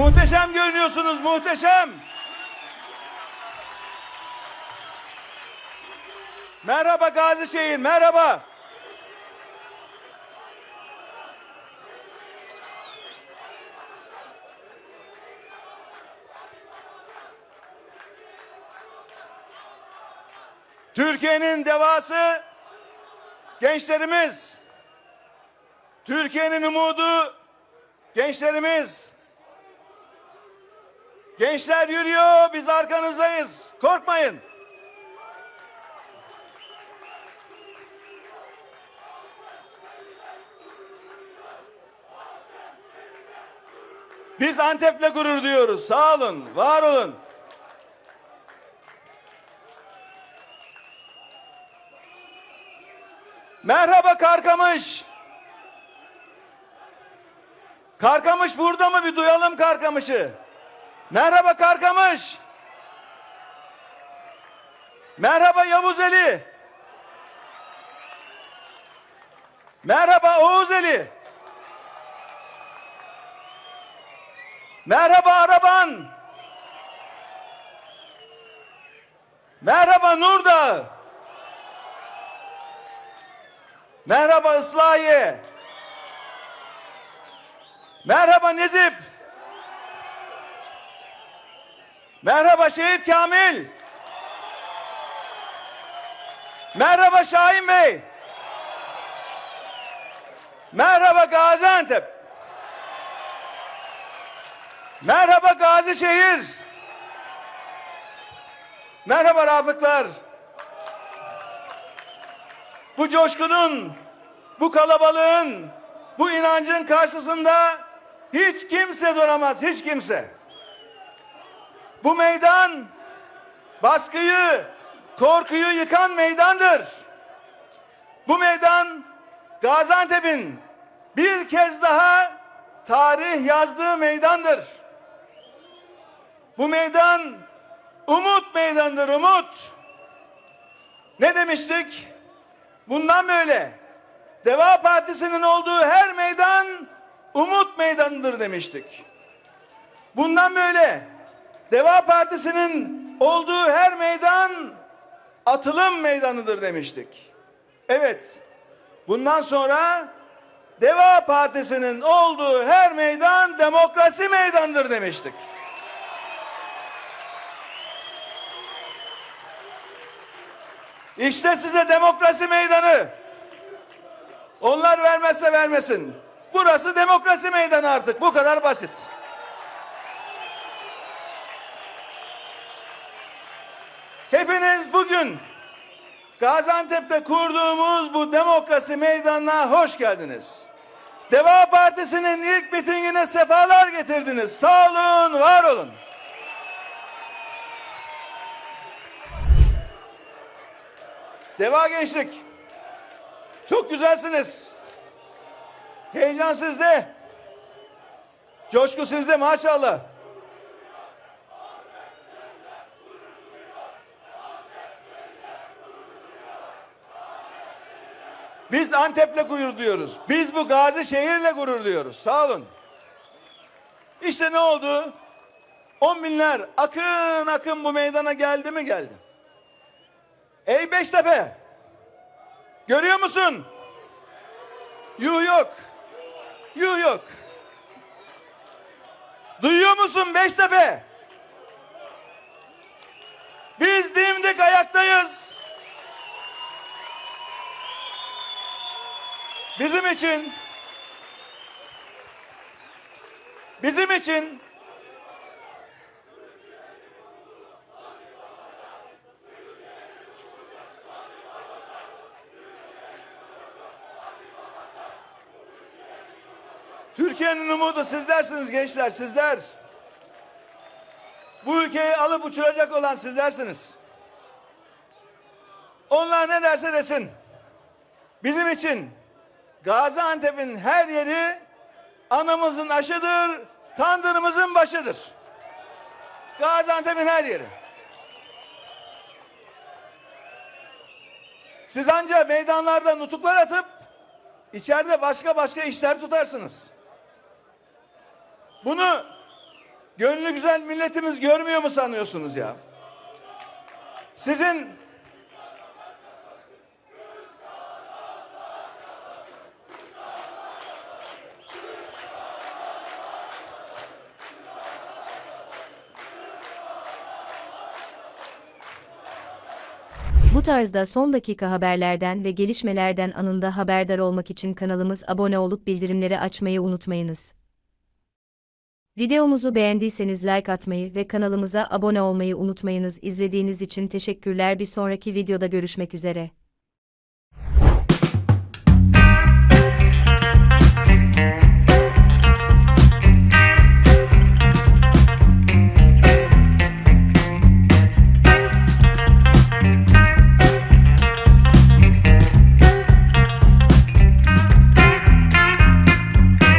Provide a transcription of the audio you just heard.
Muhteşem görünüyorsunuz, muhteşem. Merhaba Gazişehir, merhaba. Türkiye'nin devası gençlerimiz. Türkiye'nin umudu gençlerimiz. Gençler yürüyor, biz arkanızdayız. Korkmayın. Biz Antep'le gurur duyuyoruz. Sağ olun, var olun. Merhaba Karkamış. Karkamış burada mı? Bir duyalım Karkamış'ı. Merhaba Karkamış. Merhaba Yavuz Ali. Merhaba Oğuz Ali. Merhaba Araban. Merhaba Nurdağ. Merhaba Islahiye. Merhaba Nezip. Merhaba Şehit Kamil. Merhaba Şahin Bey. Merhaba Gaziantep. Merhaba Gazişehir. Merhaba Rafıklar. Bu coşkunun, bu kalabalığın, bu inancın karşısında hiç kimse duramaz, hiç kimse. Bu meydan baskıyı, korkuyu yıkan meydandır. Bu meydan Gaziantep'in bir kez daha tarih yazdığı meydandır. Bu meydan umut meydandır, umut. Ne demiştik? Bundan böyle Deva Partisi'nin olduğu her meydan umut meydanıdır demiştik. Bundan böyle Deva Partisi'nin olduğu her meydan atılım meydanıdır demiştik. Evet. Bundan sonra Deva Partisi'nin olduğu her meydan demokrasi meydanıdır demiştik. İşte size demokrasi meydanı. Onlar vermezse vermesin. Burası demokrasi meydanı artık. Bu kadar basit. Hepiniz bugün Gaziantep'te kurduğumuz bu demokrasi meydanına hoş geldiniz. Deva Partisi'nin ilk mitingine sefalar getirdiniz. Sağ olun, var olun. Deva Gençlik. Çok güzelsiniz. Heyecan sizde. Coşku sizde maşallah. Biz Antep'le gurur duyuyoruz. Biz bu gazi şehirle gurur duyuyoruz. Sağ olun. İşte ne oldu? On binler akın akın bu meydana geldi mi geldi. Ey Beştepe! Görüyor musun? Yuh yok. Yuh yok. Duyuyor musun Beştepe? Biz dimdik ayaktayız. Bizim için bizim için Türkiye'nin umudu sizlersiniz gençler, sizler. Bu ülkeyi alıp uçuracak olan sizlersiniz. Onlar ne derse desin. Bizim için Gaziantep'in her yeri anamızın aşıdır, tandırımızın başıdır. Gaziantep'in her yeri. Siz anca meydanlarda nutuklar atıp içeride başka başka işler tutarsınız. Bunu Gönlü güzel milletimiz görmüyor mu sanıyorsunuz ya? Sizin Bu tarzda son dakika haberlerden ve gelişmelerden anında haberdar olmak için kanalımız abone olup bildirimleri açmayı unutmayınız. Videomuzu beğendiyseniz like atmayı ve kanalımıza abone olmayı unutmayınız. İzlediğiniz için teşekkürler. Bir sonraki videoda görüşmek üzere.